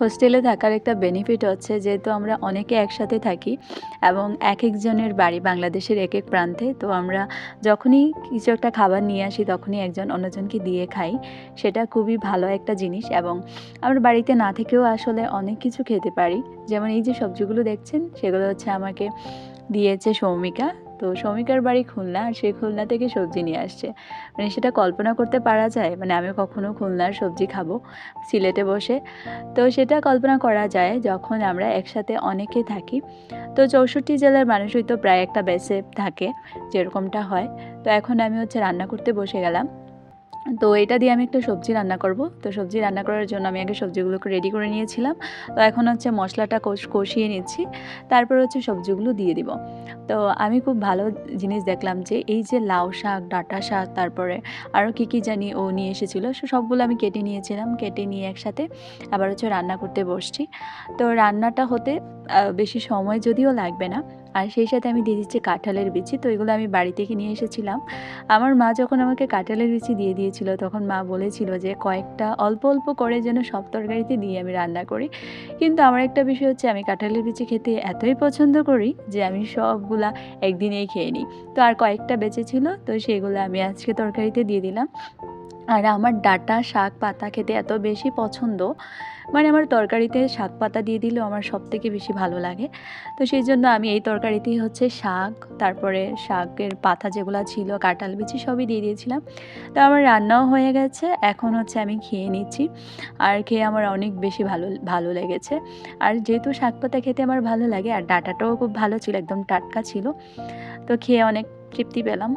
হোস্টেলে থাকার একটা বেনিফিট হচ্ছে যেহেতু আমরা অনেকে একসাথে থাকি এবং এক একজনের বাড়ি বাংলাদেশের এক এক প্রান্তে, তো আমরা যখনই কিছু একটা খাবার নিয়ে আসি তখনই একজন অন্যজনকে দিয়ে খাই। সেটা খুবই ভালো একটা জিনিস এবং আমরা বাড়িতে না থেকেও আসলে অনেক কিছু খেতে পারি। যেমন এই যে সবজিগুলো দেখছেন, সেগুলো হচ্ছে আমাকে দিয়েছে সৌমিকা। তো শ্রমিকার বাড়ি খুলনা আর সেই খুলনা থেকে সবজি নিয়ে আসছে। মানে সেটা কল্পনা করতে পারা যায় মানে আমি কখনও খুলনার সবজি খাব সিলেটে বসে। তো সেটা কল্পনা করা যায় যখন আমরা একসাথে অনেকে থাকি। তো চৌষট্টি জেলার মানুষই তো প্রায় একটা বেসে থাকে, যেরকমটা হয়। তো এখন আমি হচ্ছে রান্না করতে বসে গেলাম। তো এটা দিয়ে আমি একটা সবজি রান্না করব। তো সবজি রান্না করার জন্য আমি আগে সবজিগুলোকে রেডি করে নিয়েছিলাম। তো এখন হচ্ছে মশলাটা কষ- কষিয়ে নিচ্ছি। তারপর হচ্ছে সবজিগুলো দিয়ে দিব। তো আমি খুব ভালো জিনিস দেখলাম যে এই যে লাউ শাক, ডাঁটা শাক, তারপরে আরও কী কী জানি ও নিয়ে এসেছিল সবগুলো আমি কেটে নিয়েছিলাম। কেটে নিয়ে একসাথে আবার হচ্ছে রান্না করতে বসছি। তো রান্নাটা হতে বেশি সময় যদিও লাগবে না। আর সেই সাথে আমি দিয়ে দিচ্ছি কাঁঠালের বিচি, তো এগুলো আমি বাড়ি থেকে নিয়ে এসেছিলাম। আমার মা যখন আমাকে কাঁঠালের বিচি দিয়ে দিয়েছিল, তখন মা বলেছিল যে, কয়েকটা অল্প অল্প করে যেন সব তরকারিতে দিয়ে আমি রান্না করি। কিন্তু আমার একটা বিষয় হচ্ছে, আমি কাঁঠালের বিচি খেতে এতই পছন্দ করি যে, আমি সবগুলা একদিনেই খেয়ে নিই। তো আর কয়েকটা বেঁচে ছিল, তো সেগুলো আমি আজকে তরকারিতে দিয়ে দিলাম। আর আমার ডাটা, শাক, পাতা খেতে এত বেশি পছন্দ। মানে আমার তরকারিতে শাক পাতা দিয়ে দিলেও আমার সব থেকে বেশি ভালো লাগে। তো সেই জন্য আমি এই তরকারিতেই হচ্ছে শাক, তারপরে শাকের পাতা যেগুলো ছিল, কাঁঠাল বিচি সবই দিয়ে দিয়েছিলাম। তো আমার রান্নাও হয়ে গেছে, এখন হচ্ছে আমি খেয়ে নিচ্ছি। আর খেয়ে আমার অনেক বেশি ভালো ভালো লেগেছে। আর যেহেতু শাক পাতা খেতে আমার ভালো লাগে, আর ডাটাটাও খুব ভালো ছিল, একদম টাটকা ছিল, তো খেয়ে অনেক তৃপ্তি পেলাম।